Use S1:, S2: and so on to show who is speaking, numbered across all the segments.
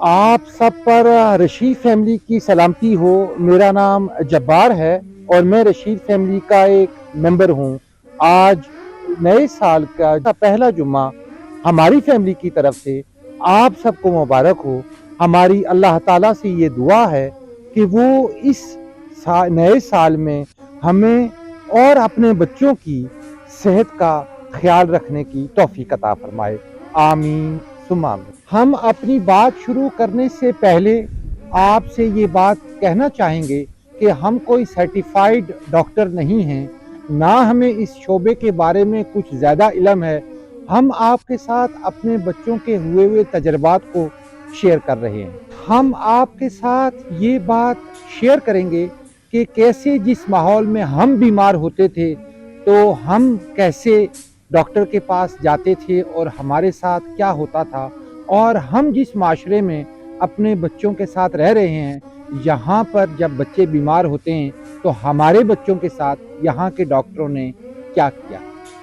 S1: آپ سب پر رشید فیملی کی سلامتی ہو۔ میرا نام جبار ہے اور میں رشید فیملی کا ایک ممبر ہوں۔ آج نئے سال کا پہلا جمعہ ہماری فیملی کی طرف سے۔ آپ سب کو مبارک ہو۔ ہماری اللہ تعالیٰ سے یہ دعا ہے کہ وہ اس نئے سال میں ہمیں اور اپنے بچوں کی صحت کا خیال رکھنے کی توفیق عطا فرمائے۔ آمین۔ آمین ہم اپنی بات شروع کرنے سے پہلے آپ سے یہ بات کہنا چاہیں گے کہ ہم کوئی سرٹیفائیڈ ڈاکٹر نہیں ہیں، نہ ہمیں اس شعبے کے بارے میں کچھ زیادہ علم ہے۔ ہم آپ کے ساتھ اپنے بچوں کے ہوئے ہوئے تجربات کو شیئر کر رہے ہیں۔ ہم آپ کے ساتھ یہ بات شیئر کریں گے کہ کیسے جس ماحول میں ہم بیمار ہوتے تھے، تو ہم کیسے ڈاکٹر کے پاس جاتے تھے اور ہمارے ساتھ کیا ہوتا تھا اور ہم جس معاشرے میں اپنے بچوں کے ساتھ رہ رہے ہیں، یہاں پر جب بچے بیمار ہوتے ہیں تو ہمارے بچوں کے ساتھ یہاں کے ڈاکٹروں نے کیا کیا۔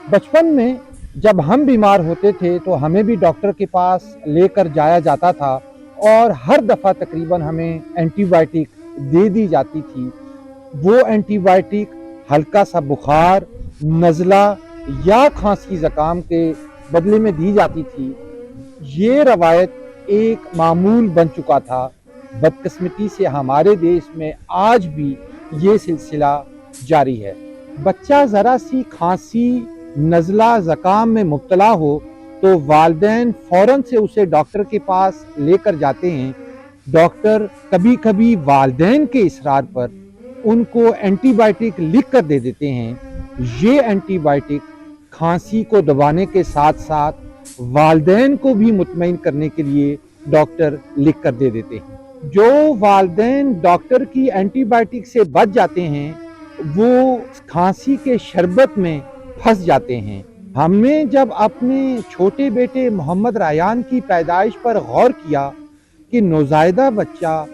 S1: بچپن میں جب ہم بیمار ہوتے تھے تو ہمیں بھی ڈاکٹر کے پاس لے کر جایا جاتا تھا اور ہر دفعہ تقریباً ہمیں اینٹی بائیوٹک دے دی جاتی تھی۔ وہ اینٹی بائیوٹک ہلکا سا بخار، نزلہ یا کھانسی زکام کے بدلے میں دی جاتی تھی، یہ روایت ایک معمول بن چکا تھا۔ بدقسمتی سے ہمارے دیش میں آج بھی یہ سلسلہ جاری ہے۔ بچہ ذرا سی کھانسی، نزلہ، زکام میں مبتلا ہو تو والدین فوراً سے اسے ڈاکٹر کے پاس لے کر جاتے ہیں۔ ڈاکٹر کبھی کبھی والدین کے اصرار پر ان کو اینٹی بائیوٹک لکھ کر دے دیتے ہیں۔ یہ اینٹی بائیوٹک کھانسی کو دبانے کے ساتھ ساتھ والدین کو بھی مطمئن کرنے کے لیے ڈاکٹر لکھ کر دے دیتے ہیں۔ جو والدین ڈاکٹر کی اینٹی بائیوٹک سے بچ جاتے ہیں، وہ کھانسی کے شربت میں پھنس جاتے ہیں۔ ہم نے جب اپنے چھوٹے بیٹے محمد ریان کی پیدائش پر غور کیا کہ نوزائیدہ بچہ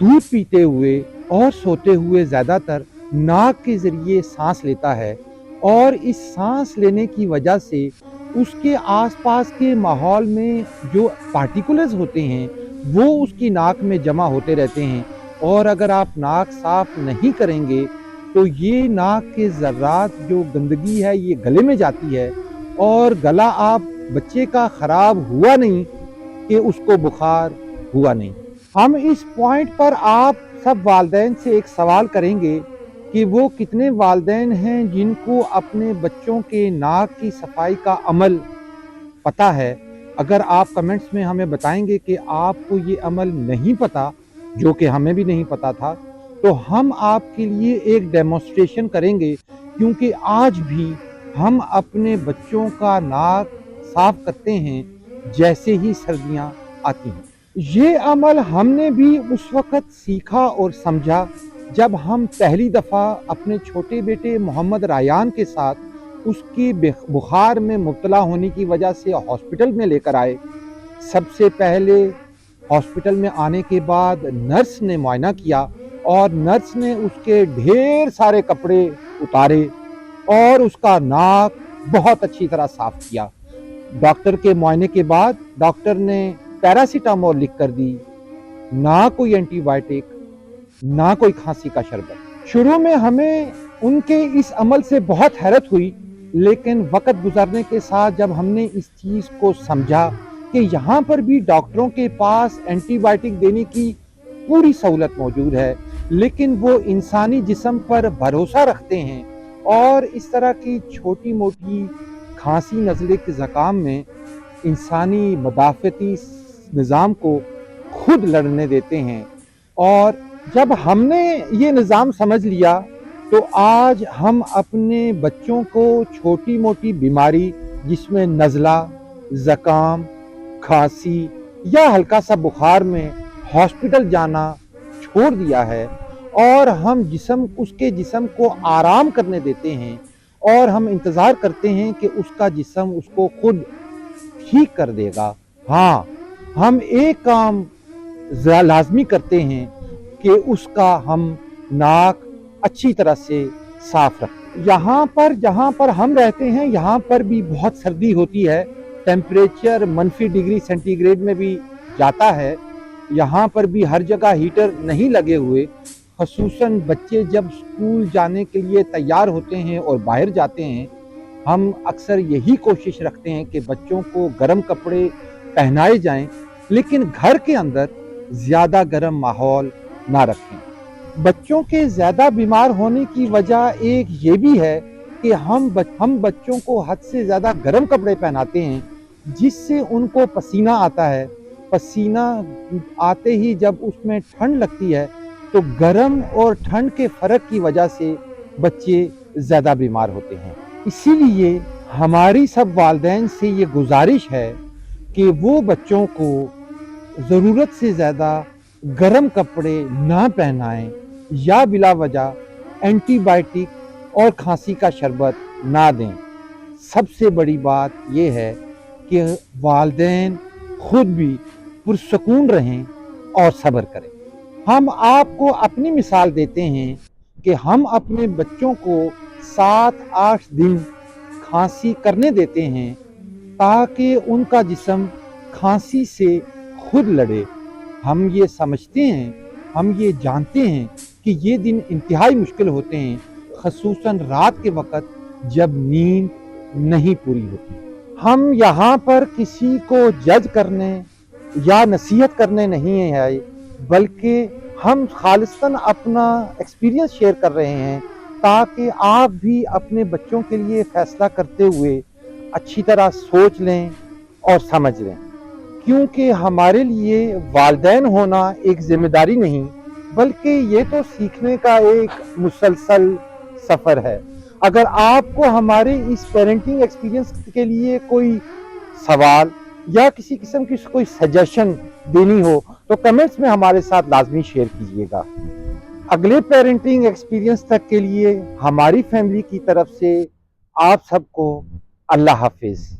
S1: دودھ پیتے ہوئے اور سوتے ہوئے زیادہ تر ناک کے ذریعے سانس لیتا ہے اور اس سانس لینے کی وجہ سے اس کے آس پاس کے ماحول میں جو پارٹیکولرز ہوتے ہیں، وہ اس کی ناک میں جمع ہوتے رہتے ہیں۔ اور اگر آپ ناک صاف نہیں کریں گے، تو یہ ناک کے ذرات جو گندگی ہے، یہ گلے میں جاتی ہے۔ اور گلا آپ بچے کا خراب ہوا نہیں کہ اس کو بخار ہوا نہیں۔ ہم اس پوائنٹ پر آپ سب والدین سے ایک سوال کریں گے۔ کہ وہ کتنے والدین ہیں جن کو اپنے بچوں کے ناک کی صفائی کا عمل پتہ ہے۔ اگر آپ کمنٹس میں ہمیں بتائیں گے کہ آپ کو یہ عمل نہیں پتا، جو کہ ہمیں بھی نہیں پتا تھا، تو ہم آپ کے لیے ایک ڈیمونسٹریشن کریں گے۔ کیونکہ آج بھی ہم اپنے بچوں کا ناک صاف کرتے ہیں، جیسے ہی سردیاں آتی ہیں۔ یہ عمل ہم نے بھی اس وقت سیکھا اور سمجھا۔ جب ہم پہلی دفعہ اپنے چھوٹے بیٹے محمد رایان کے ساتھ اس کی بخار میں مبتلا ہونے کی وجہ سے ہاسپٹل میں لے کر آئے، سب سے پہلے ہاسپٹل میں آنے کے بعد نرس نے معائنہ کیا اور نرس نے اس کے ڈھیر سارے کپڑے اتارے اور اس کا ناک بہت اچھی طرح صاف کیا۔ ڈاکٹر کے معائنے کے بعد ڈاکٹر نے پیراسیٹامول لکھ کر دی۔ نہ کوئی اینٹی بائیوٹک نہ کوئی کھانسی کا شربت۔ شروع میں ہمیں ان کے اس عمل سے بہت حیرت ہوئی، لیکن وقت گزرنے کے ساتھ جب ہم نے اس چیز کو سمجھا کہ یہاں پر بھی ڈاکٹروں کے پاس اینٹی بائیوٹک دینے کی پوری سہولت موجود ہے، لیکن وہ انسانی جسم پر بھروسہ رکھتے ہیں اور اس طرح کی چھوٹی موٹی کھانسی نزلے کے زکام میں انسانی مدافعتی نظام کو خود لڑنے دیتے ہیں اور جب ہم نے یہ نظام سمجھ لیا تو آج ہم اپنے بچوں کو چھوٹی موٹی بیماری جس میں نزلہ، زکام، کھانسی یا ہلکا سا بخار میں ہاسپٹل جانا چھوڑ دیا ہے اور ہم جسم، اس کے جسم کو آرام کرنے دیتے ہیں اور ہم انتظار کرتے ہیں کہ اس کا جسم اس کو خود ٹھیک کر دے گا۔ ہاں ہم ایک کام لازمی کرتے ہیں کہ اس کا ہم ناک اچھی طرح سے صاف رکھیں۔ یہاں پر، جہاں پر ہم رہتے ہیں، یہاں پر بھی بہت سردی ہوتی ہے۔ ٹیمپریچر منفی ڈگری سینٹی گریڈ میں بھی جاتا ہے۔ یہاں پر بھی ہر جگہ ہیٹر نہیں لگے ہوئے۔ خصوصاً بچے جب اسکول جانے کے لیے تیار ہوتے ہیں اور باہر جاتے ہیں، ہم اکثر یہی کوشش رکھتے ہیں کہ بچوں کو گرم کپڑے پہنائے جائیں۔ لیکن گھر کے اندر زیادہ گرم ماحول نہ رکھیں۔ بچوں کے زیادہ بیمار ہونے کی وجہ ایک یہ بھی ہے کہ ہم ہم بچوں کو حد سے زیادہ گرم کپڑے پہناتے ہیں، جس سے ان کو پسینہ آتا ہے۔ پسینہ آتے ہی جب اس میں ٹھنڈ لگتی ہے، تو گرم اور ٹھنڈ کے فرق کی وجہ سے بچے زیادہ بیمار ہوتے ہیں۔ اسی لیے ہماری سب والدین سے یہ گزارش ہے کہ وہ بچوں کو ضرورت سے زیادہ گرم کپڑے نہ پہنائیں، یا بلا وجہ اینٹی بائیٹک اور کھانسی کا شربت نہ دیں۔ سب سے بڑی بات یہ ہے کہ والدین خود بھی پرسکون رہیں اور صبر کریں۔ ہم آپ کو اپنی مثال دیتے ہیں کہ ہم اپنے بچوں کو سات آٹھ دن کھانسی کرنے دیتے ہیں تاکہ ان کا جسم کھانسی سے خود لڑے۔ ہم یہ سمجھتے ہیں، ہم یہ جانتے ہیں کہ یہ دن انتہائی مشکل ہوتے ہیں، خصوصاً رات کے وقت جب نیند نہیں پوری ہوتی۔ ہم یہاں پر کسی کو جج کرنے یا نصیحت کرنے نہیں آئے بلکہ ہم خالصتاً اپنا ایکسپیرینس شیئر کر رہے ہیں تاکہ آپ بھی اپنے بچوں کے لیے فیصلہ کرتے ہوئے اچھی طرح سوچ لیں اور سمجھ لیں۔ کیونکہ ہمارے لیے والدین ہونا ایک ذمہ داری نہیں، بلکہ یہ تو سیکھنے کا ایک مسلسل سفر ہے۔ اگر آپ کو ہمارے اس پیرنٹنگ ایکسپیرینس کے لیے کوئی سوال یا کسی قسم کی کوئی سجیشن دینی ہو، تو کمنٹس میں ہمارے ساتھ لازمی شیئر کیجیے گا۔ اگلے پیرنٹنگ ایکسپیرینس تک کے لیے ہماری فیملی کی طرف سے آپ سب کو اللہ حافظ۔